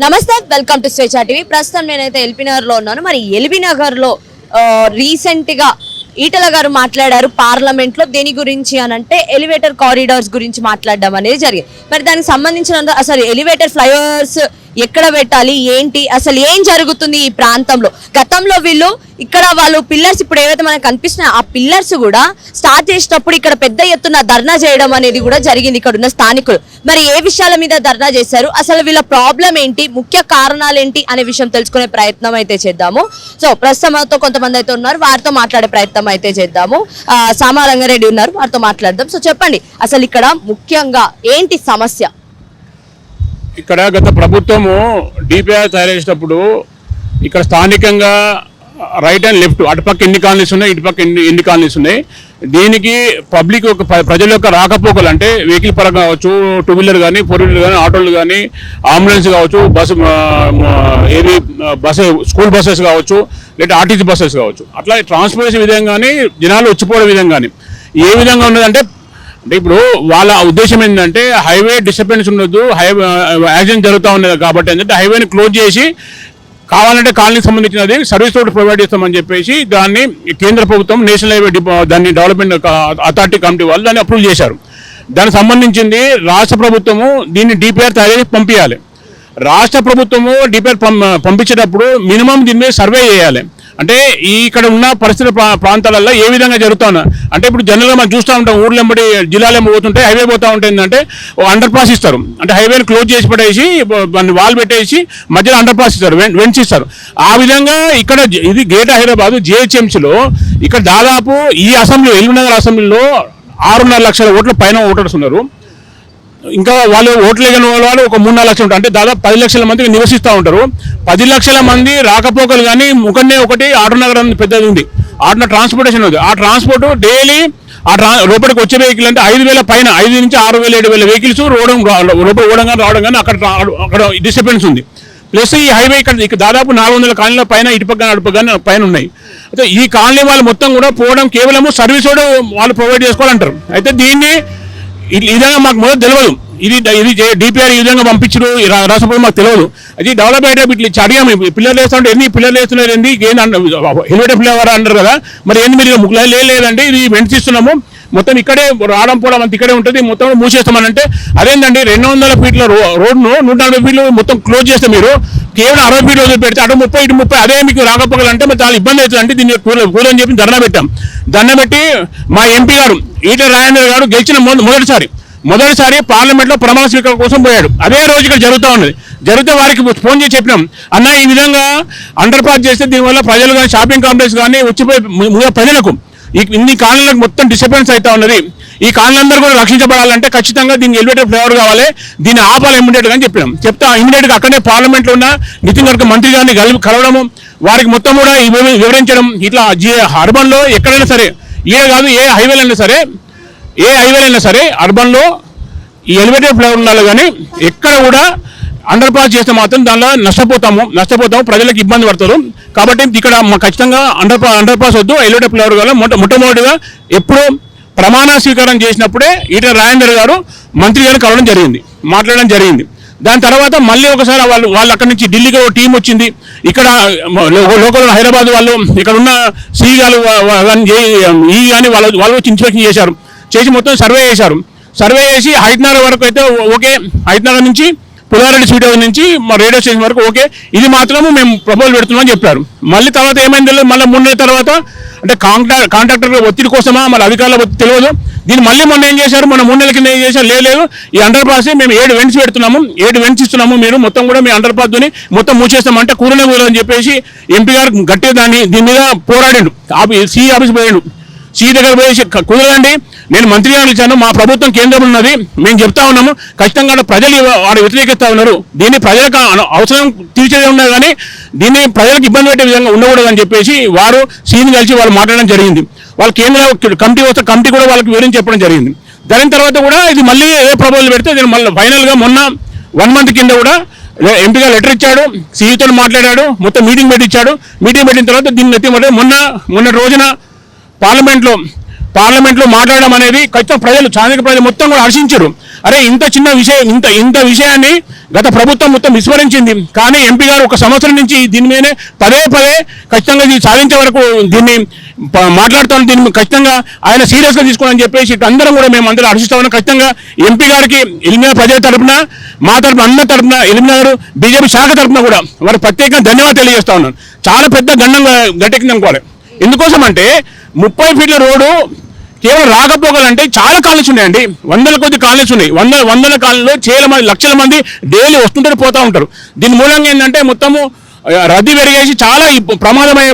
నమస్తే welcome to స్వేచ్ఛ TV ప్రస్తుతం నేనైతే ఎల్బీ లో ఉన్నాను. మరి ఎల్బీనగర్లో రీసెంట్గా లో రీసెంట్గా ఈటల గారు మాట్లాడారు పార్లమెంట్లో దేని గురించి అని అంటే ఎలివేటర్ కారిడార్స్ గురించి మాట్లాడడం అనేది జరిగింది. మరి దానికి సంబంధించిన అసలు ఎలివేటర్ ఫ్లైఓవర్స్ ఎక్కడ పెట్టాలి ఏంటి అసలు ఏం జరుగుతుంది ఈ ప్రాంతంలో? గతంలో వీళ్ళు ఇక్కడ వాళ్ళు పిల్లర్స్ ఇప్పుడు ఏవైతే మనకు కనిపిస్తున్నాయో ఆ పిల్లర్స్ కూడా స్టార్ట్ చేసినప్పుడు ఇక్కడ పెద్ద ఎత్తున ధర్నా చేయడం అనేది కూడా జరిగింది ఇక్కడ ఉన్న స్థానికులు. మరి ఏ విషయాల మీద ధర్నా చేశారు? అసలు వీళ్ళ ప్రాబ్లం ఏంటి? ముఖ్య కారణాలు ఏంటి? అనే విషయం తెలుసుకునే ప్రయత్నం అయితే చేద్దాము. సో ప్రస్తుతం కొంతమంది అయితే ఉన్నారు. వారితో మాట్లాడే ప్రయత్నం అయితే చేద్దాము. సామారంగారెడ్డి ఉన్నారు. వారితో మాట్లాడదాం. సో చెప్పండి అసలు ఇక్కడ ముఖ్యంగా ఏంటి సమస్య? ఇక్కడ గత ప్రభుత్వము డిపిఆర్ తయారు చేసేటప్పుడు ఇక్కడ స్థానికంగా రైట్ అండ్ లెఫ్ట్ అటుపక్క ఎన్ని కాలనీస్ ఉన్నాయి ఇటుపక్క ఎన్ని ఎన్ని కాలనీస్ ఉన్నాయి. దీనికి పబ్లిక్ యొక్క ప్రజల యొక్క రాకపోకలు అంటే వెహికల్ పరంగా కావచ్చు టూ వీలర్ కానీ ఫోర్ వీలర్ కానీ ఆటోలు కానీ అంబులెన్స్ కావచ్చు బస్సు ఏది బస్సు స్కూల్ బస్సెస్ కావచ్చు లేదా ఆర్టీసీ బస్సెస్ కావచ్చు. అట్లా ట్రాన్స్పోర్టేషన్ విధంగానే జనాలు వచ్చిపోవడం విధంగానే. ఏ విధంగా ఉన్నదంటే అంటే ఇప్పుడు వాళ్ళ ఉద్దేశం ఏంటంటే హైవే డిస్టర్బెన్స్ ఉండదు హైవే యాక్సిడెంట్ జరుగుతూ ఉన్నది కాబట్టి ఏంటంటే హైవేని క్లోజ్ చేసి కావాలంటే కాలనీకి సంబంధించినది సర్వీస్ రోడ్ ప్రొవైడ్ చేస్తామని చెప్పేసి దాన్ని కేంద్ర ప్రభుత్వం నేషనల్ హైవే దాన్ని డెవలప్మెంట్ అథారిటీ కమిటీ వాళ్ళు దాన్ని అప్రూవ్ చేశారు. దానికి సంబంధించింది రాష్ట్ర ప్రభుత్వము దీన్ని డిపిఆర్ తయారు చేసి పంపించాలి రాష్ట్ర ప్రభుత్వము డిపిఆర్ పంపించేటప్పుడు మినిమం దీని మీద సర్వే చేయాలి. అంటే ఇక్కడ ఉన్న పరిస్థితి ప్రాంతాలలో ఏ విధంగా జరుగుతున్నా అంటే ఇప్పుడు జనరల్గా మనం చూస్తూ ఉంటాం ఊర్లెంబడి జిల్లాలో పోతుంటే హైవే పోతా ఉంటుంది అంటే అండర్ పాస్ ఇస్తారు. అంటే హైవేని క్లోజ్ చేసి పడేసి దాన్ని వాల్ పెట్టేసి మధ్యలో అండర్ పాస్ ఇస్తారు వెన్- ఇస్తారు. ఆ విధంగా ఇక్కడ ఇది గ్రేటర్ హైదరాబాద్ జిహెచ్ఎంసీలో ఇక్కడ దాదాపు ఈ అసెంబ్లీ ఎల్బీనగర్ అసెంబ్లీలో ఆరున్నర లక్షల ఓట్ల పైన ఓటర్స్ ఉన్నారు. ఇంకా వాళ్ళు ఓట్లు వేయని వాళ్ళు ఒక మూడు నాలుగు లక్షలు ఉంటారు. అంటే దాదాపు పది లక్షల మంది నివసిస్తూ ఉంటారు. పది లక్షల మంది రాకపోకలు కానీ ముఖన్నే ఒకటి ఆటో నగరం పెద్దది ఉంది. ఆటో ట్రాన్స్పోర్టేషన్ ఉంది. ఆ ట్రాన్స్పోర్ట్ డైలీ ఆ ట్రా లోపలికి వచ్చే వెహికల్ అంటే ఐదు వేల పైన ఐదు నుంచి ఆరు వేల ఏడు వేల వెహికల్స్ రోడం లోపల ఓడం కానీ రావడం కానీ అక్కడ అక్కడ డిస్టర్బెన్స్ ఉంది. ప్లస్ ఈ హైవే ఇక్కడ దాదాపు నాలుగు వందల కాలనీల పైన ఇటుపక్క అటుపక్క కానీ పైన ఉన్నాయి. అయితే ఈ కాలనీ వాళ్ళు మొత్తం కూడా పోవడం కేవలము సర్వీస్ వాళ్ళు ప్రొవైడ్ చేసుకోవాలంటారు. అయితే దీన్ని విధంగా మాకు మొదలు తెలియదు ఇది ఇది డిపిఆర్ ఈ విధంగా పంపించరు ఈ రాష్ట్ర ప్రభుత్వం మాకు తెలియదు అది డెవలప్ అయ్యేటప్పుడు ఇట్లా ఇచ్చి అడిగాము పిల్లలు వేస్తుంటే ఎన్ని పిల్లలు వేస్తున్నారు ఏంది ఏంది హెల్మెట్ పిల్లవారు అంటారు కదా. మరి ఏంది మీరు ముగ్గులు లేదంటే లేదండి. ఇది వెంట ఇస్తున్నాము. మొత్తం ఇక్కడే రావడం పోవడం అంత ఇక్కడే ఉంటుంది. మొత్తం మూసేస్తామని అంటే అదేంటండి రెండు వందల ఫీట్ల రో రోడ్ను నూట నలభై ఫీట్లు మొత్తం క్లోజ్ చేస్తే మీరు కేవలం అరవై ఫీట్లు వదిలి పెడితే అటు ముప్పై ఇటు ముప్పై అదే మీకు రాకపోగలంటే మరి చాలా ఇబ్బంది అవుతుంది అంటే దీన్ని కూల కూలని చెప్పి ధర్నా పెట్టాం. ధర్నా పెట్టి మా ఎంపీ గారు ఈటల రాజేంద్ర గారు గెలిచిన మొదటిసారి మొదటిసారి పార్లమెంట్లో ప్రమాణ స్వీకారం కోసం పోయాడు. అదే రోజు ఇక్కడ జరుగుతూ ఉన్నది. జరిగితే వారికి ఫోన్ చేసి చెప్పినాం అన్న ఈ విధంగా అండర్ పాస్ చేస్తే దీనివల్ల ప్రజలు కానీ షాపింగ్ కాంప్లెక్స్ కానీ వచ్చిపోయి ప్రజలకు ఈ ఇన్ని కాలనీలకు మొత్తం డిస్టర్బెన్స్ అవుతా ఉన్నది. ఈ కాలనీలందరూ కూడా రక్షించబడాలంటే ఖచ్చితంగా దీనికి ఎలివేటర్ ఫ్లేవర్ కావాలి. దీన్ని ఆపాలి ఇమీడియట్గా అని చెప్పినాం. చెప్తా ఇమీడియట్గా అక్కడే పార్లమెంట్లో ఉన్న నితిన్ గడ్కర్ మంత్రి గారిని కలవడము వారికి మొత్తం కూడా ఈ వివరించడం ఇట్లా జీ అర్బన్లో ఎక్కడైనా సరే ఈడ కాదు ఏ హైవేలు అయినా సరే ఏ హైవేలు అయినా సరే అర్బన్లో ఈ ఎలివేటెడ్ ఫ్లేవర్ ఉండాలి కానీ ఎక్కడ కూడా అండర్ పాస్ చేస్తే మాత్రం దానిలో నష్టపోతాము నష్టపోతాము ప్రజలకు ఇబ్బంది పడతారు. కాబట్టి ఇక్కడ ఖచ్చితంగా అండర్ పా అండర్ పాస్ వద్దు. ఎలివేటెడ్ ఫ్లేవర్ కావాలి మొట్ట మొట్టమొదటిగా ఎప్పుడు ప్రమాణ స్వీకారం చేసినప్పుడే ఈట రాజేందర్ గారు మంత్రి గారు కలవడం జరిగింది మాట్లాడడం జరిగింది. దాని తర్వాత మళ్ళీ ఒకసారి వాళ్ళు వాళ్ళు అక్కడి నుంచి ఢిల్లీకి ఒక టీం వచ్చింది. ఇక్కడ లోకల్ హైదరాబాద్ వాళ్ళు ఇక్కడ ఉన్న సి గారు ఈ కానీ వాళ్ళు వాళ్ళు వచ్చి ఇన్స్పెక్షన్ చేశారు. చేసి మొత్తం సర్వే చేశారు. సర్వే చేసి హైదనగర్ వరకు అయితే ఓకే. హైదనగర్ నుంచి పులారెడ్డి స్టూడియో నుంచి మా రేడియో స్టేషన్ వరకు ఓకే ఇది మాత్రము మేము ప్రపోజల్ పెడుతున్నామని చెప్పారు. మళ్ళీ తర్వాత ఏమైంది తెలియదు? మళ్ళీ మూడు నెలల తర్వాత అంటే కాంట్రా కాంట్రాక్టర్ ఒత్తిడి కోసమా మళ్ళీ అధికారుల తెలియదు. దీన్ని మళ్ళీ మొన్న ఏం చేశారు? మన మూడు నెలల కింద ఏం చేశారు? లేదు ఈ అండర్ పాస్ మేము ఏడు వెంట్స్ పెడుతున్నాము. ఏడు వెంట్స్ ఇస్తున్నాము మీరు మొత్తం కూడా మీ అండర్ పాస్ మొత్తం మూసేస్తామంటే కూరనే కూర అని చెప్పేసి ఎంపీ గారు గట్టిగా దాన్ని దీని మీద పోరాడాడు. ఆఫీ సి ఆఫీస్ పోయాడు. సీ దగ్గర పోయి కుదరదండి. నేను మంత్రి గారు ఇచ్చాను మా ప్రభుత్వం కేంద్రం ఉన్నది. మేము చెప్తా ఉన్నాము. ఖచ్చితంగా ప్రజలు వారు వ్యతిరేకిస్తా ఉన్నారు. దీన్ని ప్రజలకు అన- అవసరం తీర్చేదే ఉన్నది కానీ దీన్ని ప్రజలకు ఇబ్బంది పెట్టే విధంగా ఉండకూడదు అని చెప్పేసి వారు సీని కలిసి వాళ్ళు మాట్లాడడం జరిగింది. వాళ్ళ కేంద్ర కమిటీ వస్తే కమిటీ కూడా వాళ్ళకి వివరించి చెప్పడం జరిగింది. దాని తర్వాత కూడా ఇది మళ్ళీ ఏ ప్రపోజల్ పెడితే దీన్ని మళ్ళీ ఫైనల్గా మొన్న వన్ మంత్ కింద కూడా ఎంపీగా లెటర్ ఇచ్చాడు. సీఈతో మాట్లాడాడు. మొత్తం మీటింగ్ పెట్టించాడు మీటింగ్ పెట్టిన తర్వాత దీన్ని ఎత్తి మొన్న మొన్న రోజున పార్లమెంట్లో పార్లమెంట్లో మాట్లాడడం అనేది ఖచ్చితంగా ప్రజలు స్థానిక ప్రజలు మొత్తం కూడా హర్షించరు. అరే ఇంత చిన్న విషయం ఇంత ఇంత విషయాన్ని గత ప్రభుత్వం మొత్తం విస్మరించింది. కానీ ఎంపీ గారు ఒక సంవత్సరం నుంచి దీని మీదనే పదే పదే ఖచ్చితంగా ఇది సాధించే వరకు దీన్ని ప- మాట్లాడుతాను. దీన్ని ఖచ్చితంగా ఆయన సీరియస్గా తీసుకోవాలని చెప్పేసి అందరం కూడా మేము అందరూ హర్షిస్తామని ఖచ్చితంగా ఎంపీ గారికి ఎలిమినా ప్రజల తరపున మా తరపున అందరి తరపున ఎలిమినా గారు బీజేపీ శాఖ తరపున కూడా వారు ప్రత్యేకంగా ధన్యవాదాలు తెలియజేస్తా ఉన్నాను. చాలా పెద్ద గండంగా గట్టెక్కిందనుకోవాలి. ఎందుకోసం అంటే ముప్పై ఫీట్ల రోడ్డు కేవలం రాకపోకలంటే చాలా కాలనీస్ ఉన్నాయండి. వందల కొద్ది కాలనీస్ ఉన్నాయి. వందల వందల కాలనీలో చేల మంది లక్షల మంది డైలీ వస్తుంటారు పోతా ఉంటారు. దీని మూలంగా ఏంటంటే మొత్తము రద్దీ పెరిగేసి చాలా ప్రమాదమైన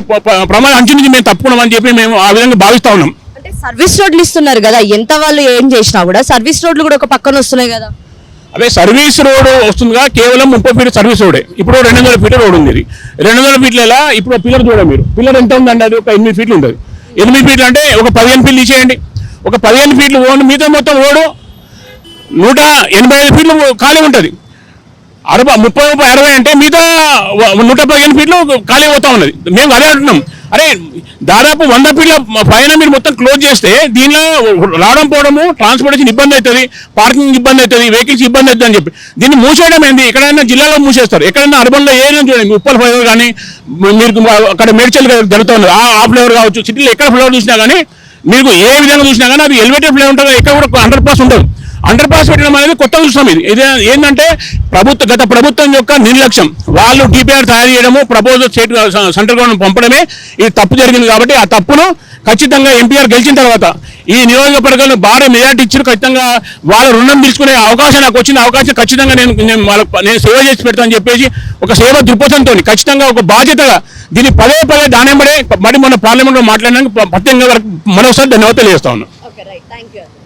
ప్రమాద అంచు నుంచి మేము తప్పుకున్నామని చెప్పి మేము ఆ విధంగా భావిస్తా ఉన్నాం. అంటే సర్వీస్ రోడ్లు ఇస్తున్నారు కదా ఎంత వాళ్ళు ఏం చేసినా కూడా సర్వీస్ రోడ్లు కూడా ఒక పక్కన వస్తున్నాయి కదా. అదే సర్వీస్ రోడ్ వస్తుందిగా కేవలం ముప్పై ఫీట్ సర్వీస్ రోడే ఇప్పుడు రెండు వందల ఫీట్ రోడ్ ఉంది రెండు వందల ఫీట్ల ఇప్పుడు పిల్లర్ చూడండి మీరు. పిల్లర్ ఎంత ఉందండి? అది ఒక ఎనిమిది ఫీట్లు ఉంటుంది. ఎనిమిది ఫీట్లు అంటే ఒక పదిహేను ఫీట్లు ఇచ్చేయండి. ఒక పదిహేను ఫీట్లు ఓన్ మీతో మొత్తం ఓడు నూట ఎనభై ఐదు ఫీట్లు ఖాళీ ఉంటుంది. అరవై ముప్పై ముప్పై అరవై అంటే మిగతా నూట పదిహేను ఫీట్లు ఖాళీ పోతా ఉన్నది. మేము అదే అంటున్నాం. అరే దాదాపు వంద ఫీట్ల పైన మీరు మొత్తం క్లోజ్ చేస్తే దీనిలో రావడం పోవడము ట్రాన్స్పోర్టేషన్ ఇబ్బంది అవుతుంది పార్కింగ్ ఇబ్బంది అవుతుంది వెహికల్స్ ఇబ్బంది అవుతుంది అని చెప్పి. దీన్ని మూసేయడం ఏంది? ఎక్కడైనా జిల్లాలో మూసేస్తారు. ఎక్కడైనా అర్బన్లో ఏదైనా చూడండి ఉప్పల్ ఫ్లైఓవర్ కానీ మీరు అక్కడ మేడ్చల్ జరుగుతుంది. ఆ ఫ్లైఓవర్ కావచ్చు సిటీలో ఎక్కడ ఫ్లైఓవర్ చూసినా కానీ మీకు ఏ విధంగా చూసినా కానీ అది ఎలివేటెడ్ ఫ్లైఓవర్ ఉంటుంది ఎక్కడ కూడా హండ్రెడ్ పాస్ ఉండదు. అండర్ పాస్ పెట్టడం అనేది కొత్త చూస్తాం ఇది. ఇది ఏంటంటే ప్రభుత్వ గత ప్రభుత్వం యొక్క నిర్లక్ష్యం. వాళ్ళు డిపిఆర్ తయారు చేయడము ప్రపోజల్ స్టేట్ సెంట్రల్ గవర్నమెంట్ పంపడమే ఇది తప్పు జరిగింది కాబట్టి ఆ తప్పును ఖచ్చితంగా ఎంపీఆర్ గెలిచిన తర్వాత ఈ నియోజకవర్గాలను భారీ మెజార్టీ ఇచ్చిన ఖచ్చితంగా వాళ్ళ రుణం తీసుకునే అవకాశం నాకు వచ్చిన అవకాశం ఖచ్చితంగా నేను నేను నేను సేవ చేసి పెడతానని చెప్పేసి ఒక సేవ దృక్పథంతో ఖచ్చితంగా ఒక బాధ్యతగా దీన్ని పదే పదే దానింబడే మరి మన పార్లమెంట్లో మాట్లాడడానికి ప్రత్యేకంగా మరోసారి ధన్యవాదాలు తెలియజేస్తా ఉన్నాను